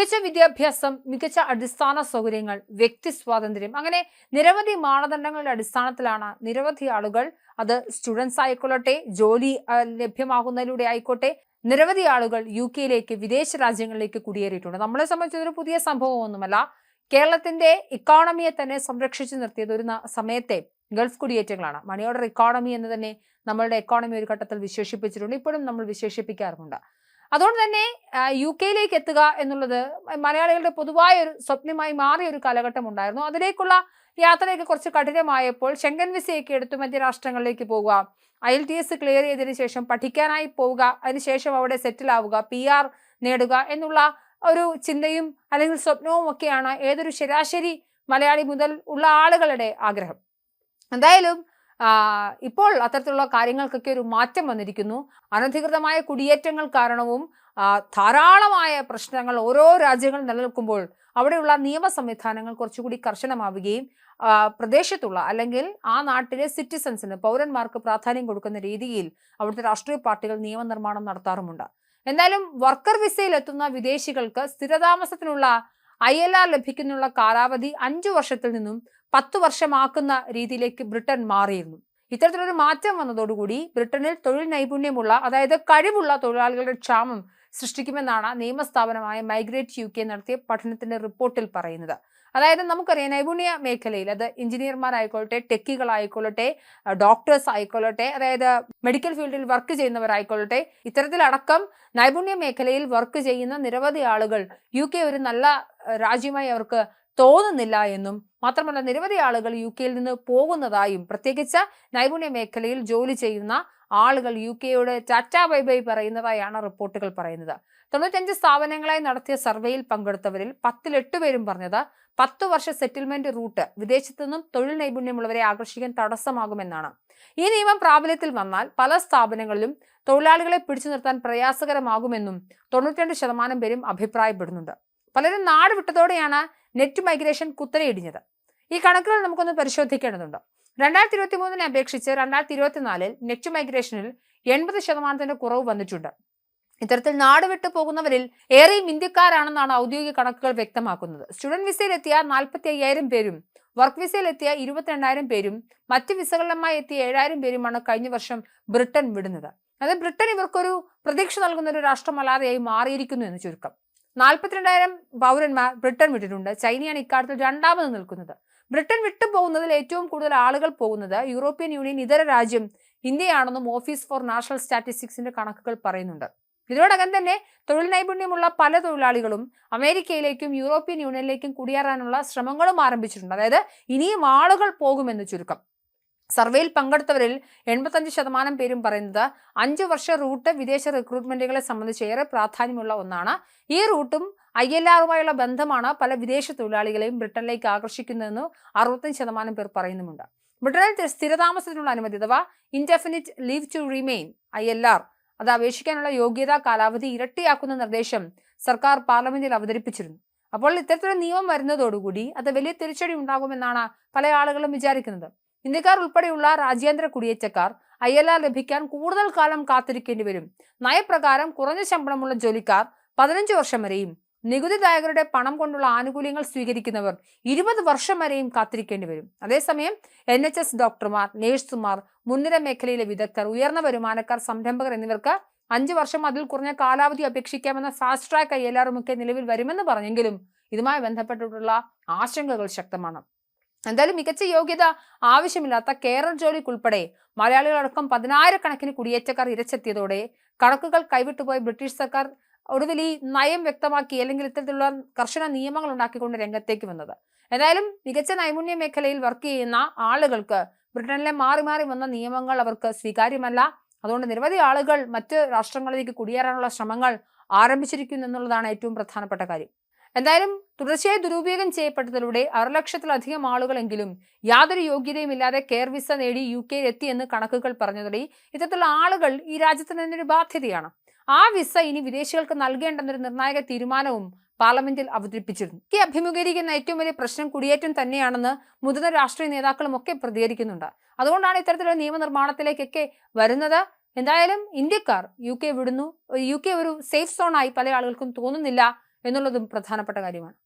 മികച്ച വിദ്യാഭ്യാസം മികച്ച അടിസ്ഥാന സൗകര്യങ്ങൾ വ്യക്തി സ്വാതന്ത്ര്യം അങ്ങനെ നിരവധി മാനദണ്ഡങ്ങളുടെ അടിസ്ഥാനത്തിലാണ് നിരവധി ആളുകൾ അത് സ്റ്റുഡൻസ് ആയിക്കൊള്ളട്ടെ ജോലി ലഭ്യമാകുന്നതിലൂടെ ആയിക്കോട്ടെ നിരവധി ആളുകൾ യു കെയിലേക്ക് വിദേശ രാജ്യങ്ങളിലേക്ക് കുടിയേറിയിട്ടുണ്ട്. നമ്മളെ സംബന്ധിച്ചൊരു പുതിയ സംഭവമൊന്നുമല്ല. കേരളത്തിന്റെ ഇക്കോണമിയെ തന്നെ സംരക്ഷിച്ചു നിർത്തിയത് ഒരു സമയത്തെ ഗൾഫ് കുടിയേറ്റങ്ങളാണ്. മണി ഇക്കോണമി എന്ന് തന്നെ നമ്മളുടെ എക്കോണമി ഒരു ഘട്ടത്തിൽ വിശേഷിപ്പിച്ചിട്ടുണ്ട്. ഇപ്പോഴും നമ്മൾ വിശേഷിപ്പിക്കാറുമുണ്ട്. അതുകൊണ്ട് തന്നെ യു കെയിലേക്ക് എത്തുക എന്നുള്ളത് മലയാളികളുടെ പൊതുവായ ഒരു സ്വപ്നമായി മാറിയ ഒരു കാലഘട്ടം ഉണ്ടായിരുന്നു. അതിലേക്കുള്ള യാത്രയൊക്കെ കുറച്ച് കഠിനമായപ്പോൾ ശങ്കൻ വിസയൊക്കെ എടുത്തു മറ്റു രാഷ്ട്രങ്ങളിലേക്ക് പോവുക I L T S clear ചെയ്തതിനു ശേഷം പഠിക്കാനായി പോവുക അതിനുശേഷം അവിടെ സെറ്റിൽ ആവുക പി ആർ നേടുക എന്നുള്ള ഒരു ചിന്തയും അല്ലെങ്കിൽ സ്വപ്നവും ഒക്കെയാണ് ഏതൊരു ശരാശരി മലയാളി മുതൽ ഉള്ള ആളുകളുടെ ആഗ്രഹം. എന്തായാലും ഇപ്പോൾ അത്തരത്തിലുള്ള കാര്യങ്ങൾക്കൊക്കെ ഒരു മാറ്റം വന്നിരിക്കുന്നു. അനധികൃതമായ കുടിയേറ്റങ്ങൾ കാരണവും ധാരാളമായ പ്രശ്നങ്ങൾ ഓരോ രാജ്യങ്ങൾ നിലനിൽക്കുമ്പോൾ അവിടെയുള്ള നിയമ സംവിധാനങ്ങൾ കുറച്ചുകൂടി കർശനമാവുകയും പ്രദേശത്തുള്ള അല്ലെങ്കിൽ ആ നാട്ടിലെ സിറ്റിസൺസിന് പൗരന്മാർക്ക് പ്രാധാന്യം കൊടുക്കുന്ന രീതിയിൽ അവിടുത്തെ രാഷ്ട്രീയ പാർട്ടികൾ നിയമനിർമ്മാണം നടത്താറുമുണ്ട്. എന്നാലും വർക്കർ വിസയിലെത്തുന്ന വിദേശികൾക്ക് സ്ഥിരതാമസത്തിനുള്ള ഐ എൽ ആർ ലഭിക്കുന്നുള്ള കാലാവധി അഞ്ചു വർഷത്തിൽ നിന്നും പത്തു വർഷമാക്കുന്ന രീതിയിലേക്ക് ബ്രിട്ടൻ മാറിയിരുന്നു. ഇത്തരത്തിലൊരു മാറ്റം വന്നതോടുകൂടി ബ്രിട്ടനിൽ തൊഴിൽ നൈപുണ്യമുള്ള അതായത് കഴിവുള്ള തൊഴിലാളികളുടെ ക്ഷാമം സൃഷ്ടിക്കുമെന്നാണ് നിയമസ്ഥാപനമായ മൈഗ്രേറ്റ് യു കെ നടത്തിയ പഠനത്തിന്റെ റിപ്പോർട്ടിൽ പറയുന്നത്. അതായത് നമുക്കറിയാം നൈപുണ്യ മേഖലയിൽ അത് എഞ്ചിനീയർമാരായിക്കൊള്ളട്ടെ ടെക്കികളായിക്കൊള്ളട്ടെ ഡോക്ടേഴ്സ് ആയിക്കൊള്ളട്ടെ അതായത് മെഡിക്കൽ ഫീൽഡിൽ വർക്ക് ചെയ്യുന്നവരായിക്കൊള്ളട്ടെ ഇത്തരത്തിലടക്കം നൈപുണ്യ മേഖലയിൽ വർക്ക് ചെയ്യുന്ന നിരവധി ആളുകൾ യു കെ ഒരു നല്ല രാജ്യമായി അവർക്ക് തോന്നുന്നില്ല എന്നും മാത്രമല്ല നിരവധി ആളുകൾ യു കെയിൽ നിന്ന് പോകുന്നതായും പ്രത്യേകിച്ച് നൈപുണ്യ മേഖലയിൽ ജോലി ചെയ്യുന്ന ആളുകൾ യു കെയോട് ടാറ്റ ബൈ ബൈ പറയുന്നതായാണ് റിപ്പോർട്ടുകൾ പറയുന്നത്. തൊണ്ണൂറ്റഞ്ച് സ്ഥാപനങ്ങളായി നടത്തിയ സർവേയിൽ പങ്കെടുത്തവരിൽ പത്തിലെട്ട് പേരും പറഞ്ഞത് പത്തു വർഷ സെറ്റിൽമെന്റ് റൂട്ട് വിദേശത്തു നിന്നും തൊഴിൽ നൈപുണ്യമുള്ളവരെ ആകർഷിക്കാൻ തടസ്സമാകുമെന്നാണ്. ഈ നിയമം പ്രാബല്യത്തിൽ വന്നാൽ പല സ്ഥാപനങ്ങളിലും തൊഴിലാളികളെ പിടിച്ചു നിർത്താൻ പ്രയാസകരമാകുമെന്നും തൊണ്ണൂറ്റിരണ്ട് ശതമാനം പേരും അഭിപ്രായപ്പെടുന്നുണ്ട്. പലരും നാട് വിട്ടതോടെയാണ് നെറ്റ് മൈഗ്രേഷൻ കുത്തനെയിടിഞ്ഞത് ഈ കണക്കുകൾ നമുക്കൊന്ന് പരിശോധിക്കേണ്ടതുണ്ട്. രണ്ടായിരത്തി ഇരുപത്തി മൂന്നിനെ അപേക്ഷിച്ച് രണ്ടായിരത്തി ഇരുപത്തിനാലിൽ നെറ്റ് മൈഗ്രേഷനിൽ എൺപത് ശതമാനത്തിന്റെ കുറവ് വന്നിട്ടുണ്ട്. ഇത്തരത്തിൽ നാട് വിട്ടു പോകുന്നവരിൽ ഏറെയും ഇന്ത്യക്കാരാണെന്നാണ് ഔദ്യോഗിക കണക്കുകൾ വ്യക്തമാക്കുന്നത്. സ്റ്റുഡന്റ് വിസയിലെത്തിയ നാൽപ്പത്തി അയ്യായിരം പേരും വർക്ക് വിസയിലെത്തിയ ഇരുപത്തിരണ്ടായിരം പേരും മറ്റ് വിസകളിലുമായി എത്തിയ ഏഴായിരം പേരുമാണ് കഴിഞ്ഞ വർഷം ബ്രിട്ടൻ വിടുന്നത്. അത് ബ്രിട്ടൻ ഇവർക്കൊരു പ്രതീക്ഷ നൽകുന്ന ഒരു രാഷ്ട്രമല്ലാതെയായി മാറിയിരിക്കുന്നു എന്ന് ചുരുക്കം. നാൽപ്പത്തിരണ്ടായിരം പൗരന്മാർ ബ്രിട്ടൻ വിട്ടിട്ടുണ്ട്. ചൈനയാണ് ഇക്കാര്യത്തിൽ രണ്ടാമത് നിൽക്കുന്നത്. ബ്രിട്ടൻ വിട്ടു പോകുന്നതിൽ ഏറ്റവും കൂടുതൽ ആളുകൾ പോകുന്നത് യൂറോപ്യൻ യൂണിയൻ ഇതര രാജ്യം ഇന്ത്യയാണെന്നും ഓഫീസ് ഫോർ നാഷണൽ സ്റ്റാറ്റിസ്റ്റിക്സിന്റെ കണക്കുകൾ പറയുന്നുണ്ട്. ഇതിനോടകം തന്നെ തൊഴിൽ നൈപുണ്യമുള്ള പല തൊഴിലാളികളും അമേരിക്കയിലേക്കും യൂറോപ്യൻ യൂണിയനിലേക്കും കുടിയേറാനുള്ള ശ്രമങ്ങളും ആരംഭിച്ചിട്ടുണ്ട്. അതായത് ഇനിയും ആളുകൾ പോകുമെന്ന് ചുരുക്കം. സർവേയിൽ പങ്കെടുത്തവരിൽ എൺപത്തഞ്ച് ശതമാനം പേരും പറയുന്നത് അഞ്ചു വർഷ റൂട്ട് വിദേശ റിക്രൂട്ട്മെന്റുകളെ സംബന്ധിച്ച് ഏറെ പ്രാധാന്യമുള്ള ഒന്നാണ്. ഈ റൂട്ടും ഐ എൽ ആറുമായുള്ള ബന്ധമാണ് പല വിദേശ തൊഴിലാളികളെയും ബ്രിട്ടനിലേക്ക് ആകർഷിക്കുന്നതെന്ന് അറുപത്തഞ്ച് ശതമാനം പേർ പറയുന്നുമുണ്ട്. ബ്രിട്ടനിൽ സ്ഥിരതാമസത്തിനുള്ള അനുമതി അഥവാ indefinite leave to remain I L R അത് അപേക്ഷിക്കാനുള്ള യോഗ്യതാ കാലാവധി ഇരട്ടിയാക്കുന്ന നിർദ്ദേശം സർക്കാർ പാർലമെന്റിൽ അവതരിപ്പിച്ചിരുന്നു. അപ്പോൾ ഇത്തരത്തിലുള്ള നിയമം വരുന്നതോടുകൂടി അത് വലിയ തിരിച്ചടി ഉണ്ടാകുമെന്നാണ് പല ആളുകളും വിചാരിക്കുന്നത്. ഇന്ത്യക്കാർ ഉൾപ്പെടെയുള്ള രാജ്യാന്തര കുടിയേറ്റക്കാർ ഐ എൽ ആർ ലഭിക്കാൻ കൂടുതൽ കാലം കാത്തിരിക്കേണ്ടി വരും. നയപ്രകാരം കുറഞ്ഞ ശമ്പളമുള്ള ജോലിക്കാർ പതിനഞ്ച് വർഷം വരെയും നികുതിദായകരുടെ പണം കൊണ്ടുള്ള ആനുകൂല്യങ്ങൾ സ്വീകരിക്കുന്നവർ ഇരുപത് വർഷം വരെയും കാത്തിരിക്കേണ്ടി വരും. അതേസമയം എൻ എച്ച് എസ് ഡോക്ടർമാർ നേഴ്സുമാർ മുൻനിര മേഖലയിലെ വിദഗ്ധർ ഉയർന്ന വരുമാനക്കാർ സംരംഭകർ എന്നിവർക്ക് അഞ്ച് വർഷം അതിൽ കുറഞ്ഞ കാലാവധി അപേക്ഷിക്കാമെന്ന ഫാസ്റ്റ് ട്രാക്ക് ഐ എൽ ആറുമൊക്കെ നിലവിൽ വരുമെന്ന് പറഞ്ഞെങ്കിലും ഇതുമായി ബന്ധപ്പെട്ടിട്ടുള്ള ആശങ്കകൾ ശക്തമാണ്. എന്തായാലും മികച്ച യോഗ്യത ആവശ്യമില്ലാത്ത കേരള ജോലിക്കുൾപ്പെടെ മലയാളികളടക്കം പതിനായിരക്കണക്കിന് കുടിയേറ്റക്കാർ ഇരച്ചെത്തിയതോടെ കണക്കുകൾ കൈവിട്ടുപോയ ബ്രിട്ടീഷ് സർക്കാർ ഒടുവിൽ ഈ നയം വ്യക്തമാക്കി അല്ലെങ്കിൽ ഇത്തരത്തിലുള്ള കർശന നിയമങ്ങൾ ഉണ്ടാക്കിക്കൊണ്ട് രംഗത്തേക്ക് വന്നത്. എന്തായാലും മികച്ച നൈപുണ്യ മേഖലയിൽ വർക്ക് ചെയ്യുന്ന ആളുകൾക്ക് ബ്രിട്ടനിലെ മാറി മാറി വന്ന നിയമങ്ങൾ അവർക്ക് സ്വീകാര്യമല്ല. അതുകൊണ്ട് നിരവധി ആളുകൾ മറ്റ് രാഷ്ട്രങ്ങളിലേക്ക് കുടിയേറാനുള്ള ശ്രമങ്ങൾ ആരംഭിച്ചിരിക്കുന്നു എന്നുള്ളതാണ് ഏറ്റവും പ്രധാനപ്പെട്ട കാര്യം. എന്തായാലും തുടർച്ചയായി ദുരുപയോഗം ചെയ്യപ്പെട്ടതിലൂടെ ലക്ഷത്തിലധികം ആളുകളെങ്കിലും യാതൊരു യോഗ്യതയും ഇല്ലാതെ കെയർ വിസ നേടി യു കെയിൽ എത്തിയെന്ന് കണക്കുകൾ പറഞ്ഞതോടെ ഇത്തരത്തിലുള്ള ആളുകൾ ഈ രാജ്യത്തിന് തന്നെ ഒരു ബാധ്യതയാണ്. ആ വിസ ഇനി വിദേശികൾക്ക് നൽകേണ്ടെന്നൊരു നിർണായക തീരുമാനവും പാർലമെന്റിൽ അവതരിപ്പിച്ചിരുന്നു. ഈ അഭിമുഖീകരിക്കുന്ന ഏറ്റവും വലിയ പ്രശ്നം കുടിയേറ്റം തന്നെയാണെന്ന് മുതിർന്ന രാഷ്ട്രീയ നേതാക്കളും ഒക്കെ പ്രതികരിക്കുന്നുണ്ട്. അതുകൊണ്ടാണ് ഇത്തരത്തിലുള്ള നിയമനിർമ്മാണത്തിലേക്കൊക്കെ വരുന്നത്. എന്തായാലും ഇന്ത്യക്കാർ യു കെ വിടുന്നു. യു കെ ഒരു സേഫ് സോണായി പല ആളുകൾക്കും തോന്നുന്നില്ല. എന്നുള്ളതും പ്രധാനപ്പെട്ട കാര്യമാണ്.